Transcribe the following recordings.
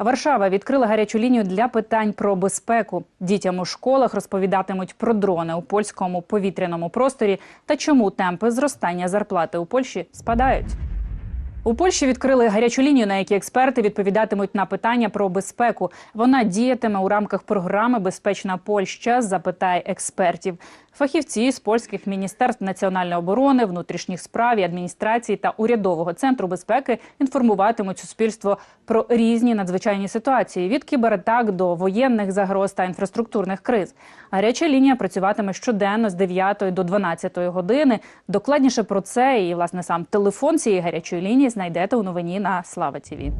Варшава відкрила гарячу лінію для питань про безпеку. Дітям у школах розповідатимуть про дрони у польському повітряному просторі та чому темпи зростання зарплати у Польщі спадають. У Польщі відкрили гарячу лінію, на якій експерти відповідатимуть на питання про безпеку. Вона діятиме у рамках програми Безпечна Польща. Запитай експертів. Фахівці з польських міністерств національної оборони, внутрішніх справ адміністрації та урядового центру безпеки інформуватимуть суспільство про різні надзвичайні ситуації від кібератак до воєнних загроз та інфраструктурних криз. Гаряча лінія працюватиме щоденно з 9 до 12 години. Докладніше про це і власне сам телефон цієї гарячої лінії знайдете у новині на Слава Тіві.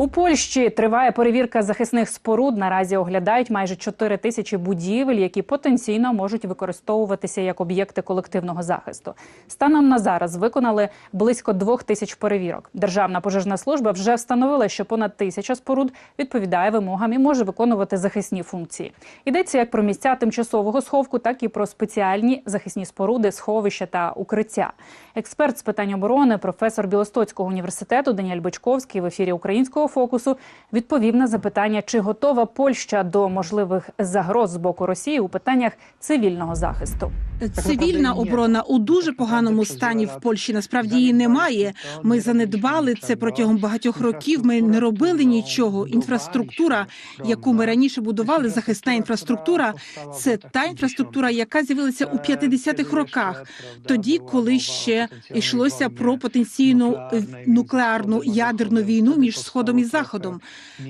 У Польщі триває перевірка захисних споруд. Наразі оглядають майже 4 тисячі будівель, які потенційно можуть використовуватися як об'єкти колективного захисту. Станом на зараз виконали близько двох тисяч перевірок. Державна пожежна служба вже встановила, що понад тисяча споруд відповідає вимогам і може виконувати захисні функції. Йдеться як про місця тимчасового сховку, так і про спеціальні захисні споруди, сховища та укриття. Експерт з питань оборони, професор Білостоцького університету Даніель Бочковський в ефірі українського фокусу відповів на запитання, чи готова Польща до можливих загроз з боку Росії у питаннях цивільного захисту. Цивільна оборона у дуже поганому стані в Польщі. Насправді її немає. Ми занедбали це протягом багатьох років. Ми не робили нічого. Інфраструктура, яку ми раніше будували, захисна інфраструктура, це та інфраструктура, яка з'явилася у 50-х роках, тоді, коли ще йшлося про потенційну е, нуклеарну ядерну війну між сходом і заходом.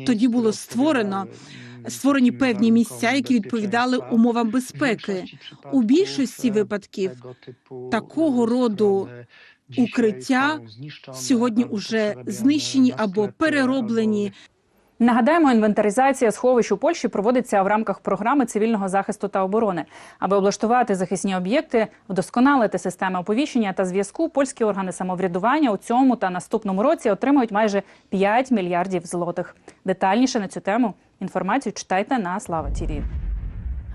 Тоді було створено. Створені певні місця, які відповідали умовам безпеки. У більшості випадків такого роду укриття сьогодні уже знищені або перероблені. Нагадаємо, інвентаризація сховищ у Польщі проводиться в рамках програми цивільного захисту та оборони. Аби облаштувати захисні об'єкти, вдосконалити системи оповіщення та зв'язку. Польські органи самоврядування у цьому та наступному році отримають майже 5 мільярдів злотих. Детальніше на цю тему інформацію читайте на Слава Тіві.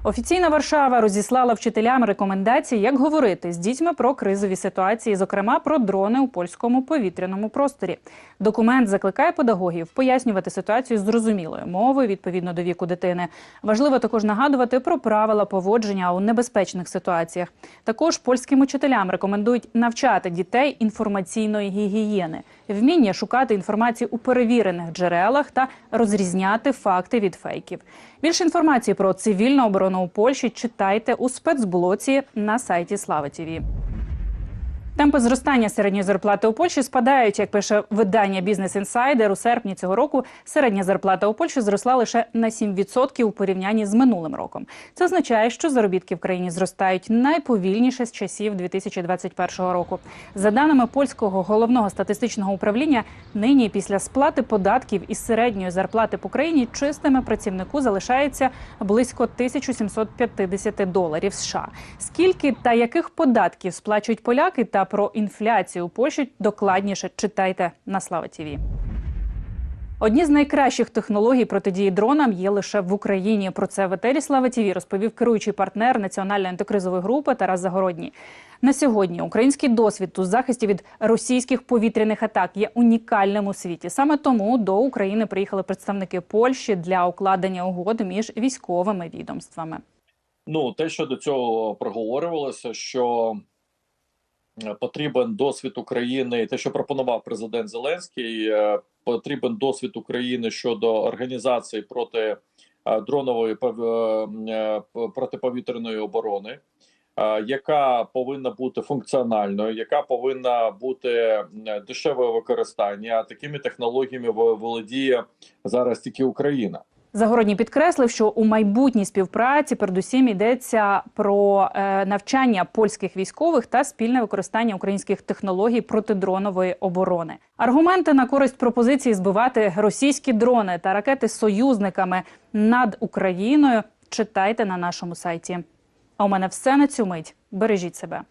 Офіційна Варшава розіслала вчителям рекомендації, як говорити з дітьми про кризові ситуації, зокрема про дрони у польському повітряному просторі. Документ закликає педагогів пояснювати ситуацію зрозумілою мовою відповідно до віку дитини. Важливо також нагадувати про правила поводження у небезпечних ситуаціях. Також польським учителям рекомендують навчати дітей інформаційної гігієни, вміння шукати інформацію у перевірених джерелах та розрізняти факти від фейків. Більше інформації про цивільну оборону у Польщі читайте у спецблоці на сайті Слава Тіві. Темпи зростання середньої зарплати у Польщі спадають. Як пише видання Бізнес Інсайдер, у серпні цього року середня зарплата у Польщі зросла лише на 7% у порівнянні з минулим роком. Це означає, що заробітки в країні зростають найповільніше з часів 2021 року. За даними польського головного статистичного управління, нині після сплати податків із середньої зарплати по країні чистими працівнику залишається близько 1750 доларів США. Скільки та яких податків сплачують поляки та про інфляцію у Польщі докладніше читайте на Слава Тіві. Одні з найкращих технологій протидії дронам є лише в Україні. Про це в етері Слава Тіві розповів керуючий партнер національної антикризової групи Тарас Загородній. На сьогодні український досвід у захисті від російських повітряних атак є унікальним у світі. Саме тому до України приїхали представники Польщі для укладення угод між військовими відомствами. Ну, те, що до цього проговорювалося, що потрібен досвід України, те, що пропонував президент Зеленський, е, потрібен досвід України щодо організації проти е, дронової е, протиповітряної оборони, яка повинна бути функціональною, яка повинна бути дешеве використання. Такими технологіями володіє зараз тільки Україна. Загородній підкреслив, що у майбутній співпраці передусім йдеться про е, навчання польських військових та спільне використання українських технологій протидронової оборони. Аргументи на користь пропозиції збивати російські дрони та ракети з союзниками над Україною читайте на нашому сайті. А у мене все на цю мить. Бережіть себе.